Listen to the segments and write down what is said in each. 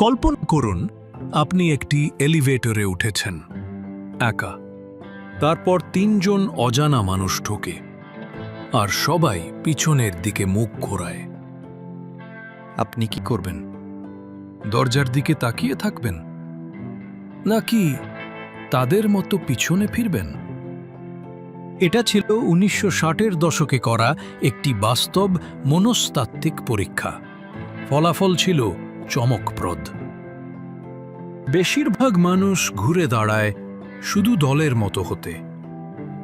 কল্পনা করুন আপনি একটি এলিভেটরে উঠেছেন একা। তারপর তিনজন অজানা মানুষ ঢোকে আর সবাই পিছনের দিকে মুখ ঘোরায়। আপনি কি করবেন? দরজার দিকে তাকিয়ে থাকবেন? নাকি তাদের মতো পিছনে ফিরবেন? এটা ছিল উনিশশো ষাটের দশকে করা একটি বাস্তব মনস্তাত্ত্বিক পরীক্ষা। ফলাফল ছিল চমকপ্রদ। বেশিরভাগ মানুষ ঘুরে দাঁড়ায় শুধু দলের মতো হতে।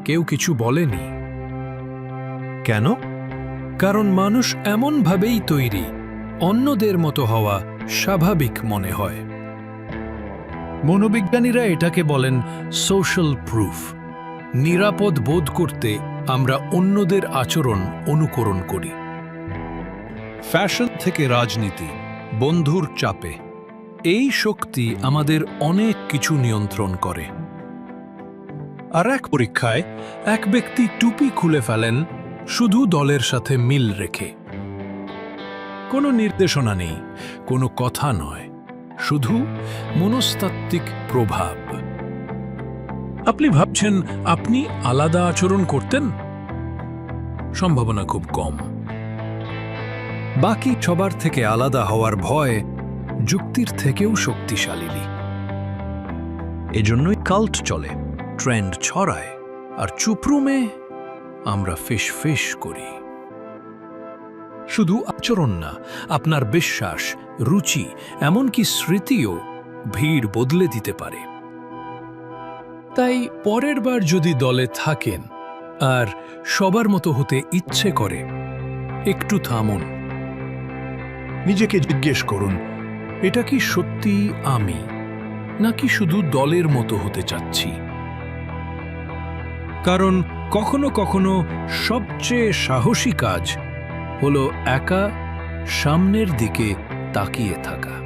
কেউ কিছু বলেনি। কেন? কারণ মানুষ এমনভাবেই তৈরি, অন্যদের মতো হওয়া স্বাভাবিক মনে হয়। মনোবিজ্ঞানীরা এটাকে বলেন সোশ্যাল প্রুফ নিরাপদ বোধ করতে আমরা অন্যদের আচরণ অনুকরণ করি। ফ্যাশন থেকে রাজনীতি বন্ধুর চাপে। এই শক্তি আমাদের অনেক কিছু নিয়ন্ত্রণ করে। আর এক পরীক্ষায় এক ব্যক্তি টুপি খুলে ফেলেন, শুধু দলের সাথে মিল রেখে। কোনো নির্দেশনা নেই, কোনো কথা নয়, শুধু মনস্তাত্ত্বিক প্রভাব। আপনি ভাবছেন, আপনি আলাদা আচরণ করতেন? সম্ভাবনা খুব কম। বাকি সবার থেকে আলাদা হওয়ার ভয় যুক্তির থেকেও শক্তিশালী এজন্যই কাল্ট চলে, ট্রেন্ড ছড়ায়, আর চুপরুমে আমরা ফিস ফিস করি। শুধু আচরণ না, আপনার বিশ্বাস, রুচি, এমনকি স্মৃতিও ভিড় বদলে দিতে পারে। তাই পরের বার যদি দলে থাকেন, আর সবার মতো হতে ইচ্ছে করে, একটু থামুন। নিজেকে জিজ্ঞেস করুন, এটা কি সত্যি আমি, নাকি শুধু দলের মতো হতে চাচ্ছি? কারণ কখনো কখনো সবচেয়ে সাহসী কাজ হলো একা সামনের দিকে তাকিয়ে থাকা।